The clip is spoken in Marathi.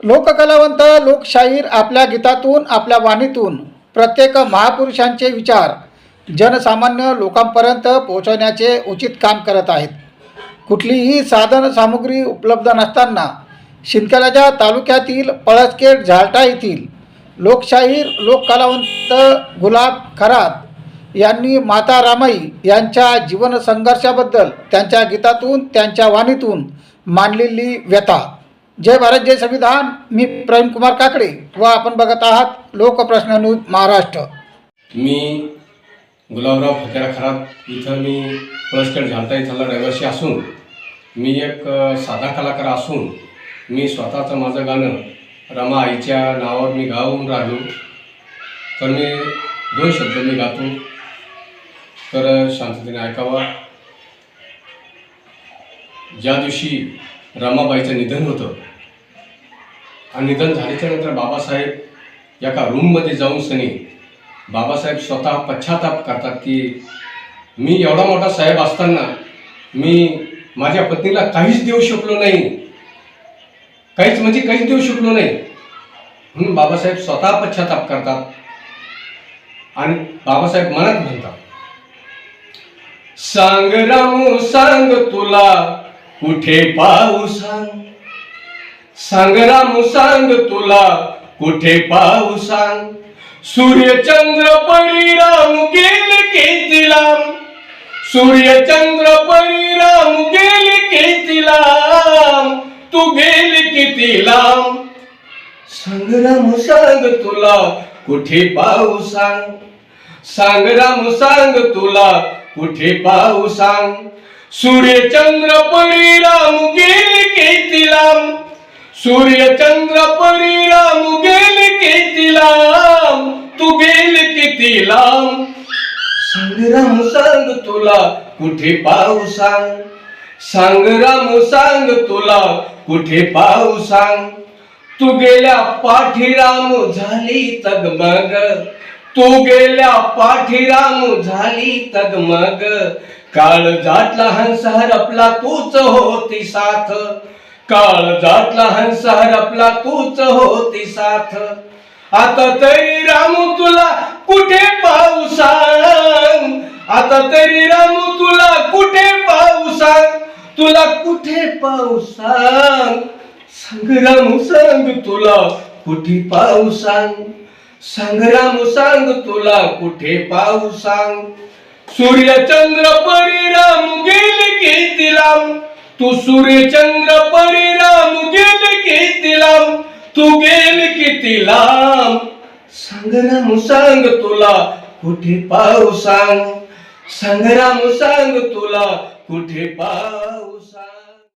लोककलावंत लोकशाहीर आपल्या गीतातून आपल्या वाणीतून प्रत्येक महापुरुषांचे विचार जनसामान्य लोकांपर्यंत पोहोचवण्याचे उचित काम करत आहेत. कुठलीही साधन सामुग्री उपलब्ध नसताना शिंदखेड्याच्या तालुक्यातील पळसखेड झालटा येथील लोकशाहीर लोककलावंत गुलाब खरात यांनी माता रामाई यांच्या जीवनसंघर्षाबद्दल त्यांच्या गीतातून त्यांच्या वाणीतून मांडलेली व्यथा. जय भारत जय संविधान. मी प्रवीण कुमार काकडे व आपण बघत आहात लोकप्रश्न महाराष्ट्र. मी गुलाबराव फतेरा खरात इथं मी प्रश्न झालता इथला रहिवासी असून. मी एक साधा कलाकार असून मी स्वतःचं माझं गाणं रमा आईच्या नावावर मी गाऊन राहिलो. तर मी दोन शब्द मी गातो. तर शांततेने ऐकावा. ज्या दिवशी रमाबाईचं निधन होतं निधन झाल्याच्यानंतर बाबासाहेब एका रूममध्ये जाऊन सनी बाबासाहेब स्वतः पश्चाताप करतात की मी एवढा मोठा साहेब असताना मी माझ्या पत्नीला काहीच देऊ शकलो नाही. काहीच म्हणजे काहीच देऊ शकलो नाही. म्हणून बाबासाहेब स्वतः पश्चाताप करतात आणि बाबासाहेब मनात म्हणतात सांग रामू सांग तुला कुठे पाऊ सांग सांग रामू सांग तुला कुठे पाहू सांग? सूर्यचंद्र परिराम गेले किती लांब सूर्यचंद्र परिराम गेले किती लांब तू गेली किती लांब सांग राम तुला कुठे पाहू सांग? सांग राम तुला कुठे पाहू सांग? सूर्यचंद्र परिराम गेले किती लांब सूर्यचंद्र परी राम गेल किती लांब? तू गेल किती लांब? सांग राम सांग तुला कुठे पाऊ सांग? सांग राम सांग तुला कुठे पाऊ सांग? तू गेल्या पाठीराम झाली तगमग. तू गेल्या पाठीराम झाली तगमग. काळ जाटला हंस हरपला तूच होती साथ. काळ जाटला हंस आपला तूच होती साथ. आता तरी रामू तुला कुठे पाहू आता तरी रामू तुला कुठे पाहू सांग? तुला कुठे पाहू सांग? रामू सांग तुला कुठे पाहू सांग? सांग सांग तुला कुठे पाहू सांग? सूर्यचंद्र परिराम गेले किती लांब? तू सूर्यचंद्र परिणाम गेले किती लांब? तू गेले किती लांब? सांग राम सांग तुला कुठे पाऊ सांग? सांग राम सांग तुला कुठे पाऊ